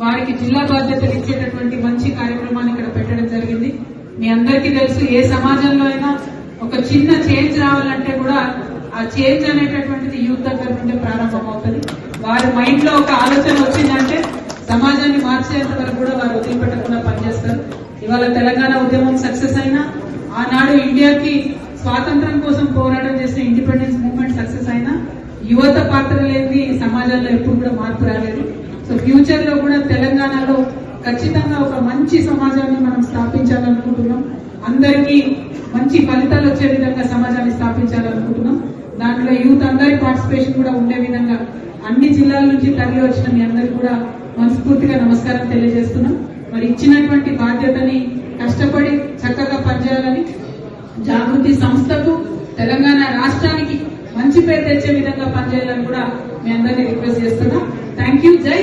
వారికి జిల్లా బాధ్యతలు ఇచ్చేటటువంటి మంచి కార్యక్రమాన్ని ఇక్కడ పెట్టడం జరిగింది. మీ అందరికీ తెలుసు ఏ సమాజంలో అయినా ఒక చిన్న చేంజ్ రావాలంటే కూడా ఆ చేంజ్ అనేటటువంటిది యూత్ దగ్గర నుండి ప్రారంభం అవుతుంది వారి మైండ్లో ఒక ఆలోచన వచ్చిందంటే సమాజాన్ని మార్చేంత వరకు కూడా వారు వదిలిపెట్టకుండా పనిచేస్తారు. ఇవాళ తెలంగాణ ఉద్యమం సక్సెస్ అయినా ఆనాడు ఇండియాకి స్వాతంత్రం కోసం పోరాటం చేసిన ఇండిపెండెన్స్ మూవ్మెంట్ సక్సెస్ అయినా యువత పాత్ర లేని సమాజంలో ఎప్పుడు కూడా మార్పు రాలేదు సో ఫ్యూచర్లో కూడా తెలంగాణలో ఖచ్చితంగా ఒక మంచి సమాజాన్ని మనం స్థాపించాలనుకుంటున్నాం. అందరికీ మంచి ఫలితాలు వచ్చే విధంగా సమాజాన్ని స్థాపించాలనుకుంటున్నాం. దాంట్లో యూత్ అందరి పార్టిసిపేషన్ కూడా ఉండే విధంగా అన్ని జిల్లాల నుంచి తరలి వచ్చిన మీ అందరికి కూడా మనస్ఫూర్తిగా నమస్కారం తెలియజేస్తున్నాం. మరి ఇచ్చినటువంటి బాధ్యతని కష్టపడి చక్కగా పనిచేయాలని జాగృతి సంస్థకు తెలంగాణ రాష్ట్రానికి మంచి పేరు తెచ్చే విధంగా పనిచేయాలని కూడా మీ అందరినీ రిక్వెస్ట్ చేస్తున్నాం. థ్యాంక్ యూ జై